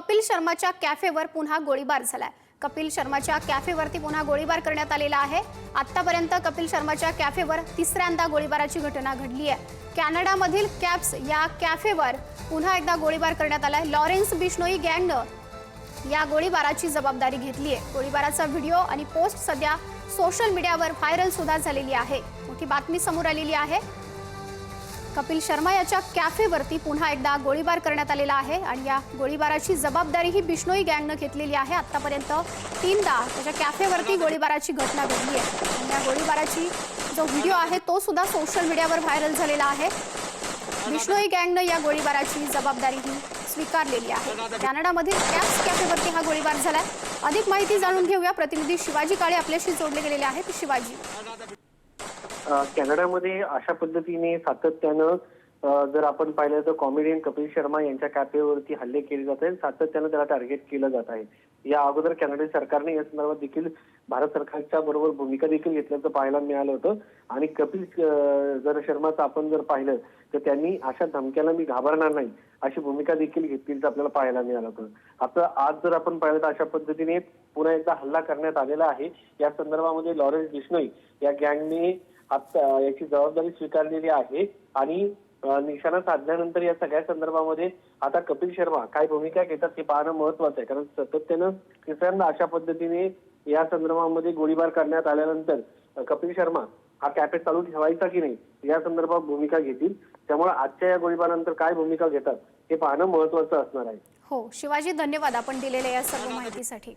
कपिल शर्माच्या कॅफेवर पुन्हा गोळीबार झालाय. कपिल शर्माच्या कॅफेवरती पुन्हा गोळीबार करण्यात आलेला आहे. आतापर्यंत कपिल शर्माच्या कॅफेवर तिसऱ्यांदा गोळीबाराची घटना घडली आहे. कॅनडामधील कॅप्स या कॅफेवर पुन्हा एकदा गोळीबार करण्यात आलाय. लॉरेन्स बिश्नोई गँगनं या गोळीबाराची जबाबदारी घेतली आहे. गोळीबाराचा व्हिडिओ आणि पोस्ट सध्या सोशल मीडियावर व्हायरल सुद्धा झालेली आहे. मोठी बातमी समोर आलेली आहे. कपिल शर्मा याच्या कॅफेवरती पुन्हा एकदा गोळीबार करण्यात आलेला आहे आणि या गोळीबाराची जबाबदारी ही बिश्नोई गँगनं घेतलेली आहे. आतापर्यंत तीनदा त्याच्या कॅफेवरती गोळीबाराची घटना घडली आहे. या गोळीबाराची जो व्हिडिओ आहे तो सुद्धा सोशल मीडियावर व्हायरल झालेला आहे. बिष्णोई गँगनं या गोळीबाराची जबाबदारी ही स्वीकारलेली आहे. कॅनडामधील कॅप्स कॅफेवरती हा गोळीबार झालाय. अधिक माहिती जाणून घेऊया. प्रतिनिधी शिवाजी काळे आपल्याशी जोडले गेलेले आहेत. शिवाजी. कॅनडामध्ये अशा पद्धतीने सातत्यानं जर आपण पाहिलं तर कॉमेडियन कपिल शर्मा यांच्या कॅफेवरती हल्ले केले जात आहेत. सातत्यानं त्याला टार्गेट केलं जात आहे. या अगोदर कॅनडा सरकारने या संदर्भात देखील भारत सरकारच्या बरोबर भूमिका देखील घेतल्याचं पाहायला मिळालं होतं. आणि कपिल जर शर्माचं आपण जर पाहिलं तर त्यांनी अशा धमक्याला मी घाबरणार नाही अशी भूमिका देखील घेतलीचं आपल्याला पाहायला मिळालं होतं. आता आज जर आपण पाहिलं तर अशा पद्धतीने पुन्हा एकदा हल्ला करण्यात आलेला आहे. या संदर्भामध्ये लॉरेन्स बिश्नोई या गँगने आता याची जबाबदारी स्वीकारलेली आहे. आणि निशाणा साधल्यानंतर या सगळ्या संदर्भामध्ये आता कपिल शर्मा काय भूमिका घेतात हे पाहणं महत्वाचं आहे. कारण सातत्यानं तिसऱ्यांदा अशा पद्धतीने या संदर्भामध्ये गोळीबार करण्यात आल्यानंतर कपिल शर्मा हा कॅफे चालू ठेवायचा की नाही या संदर्भात भूमिका घेतील. त्यामुळे आजच्या या गोळीबारानंतर काय भूमिका घेतात हे पाहणं महत्वाचं असणार आहे. हो शिवाजी धन्यवाद आपण दिलेल्या या सर्व माहितीसाठी.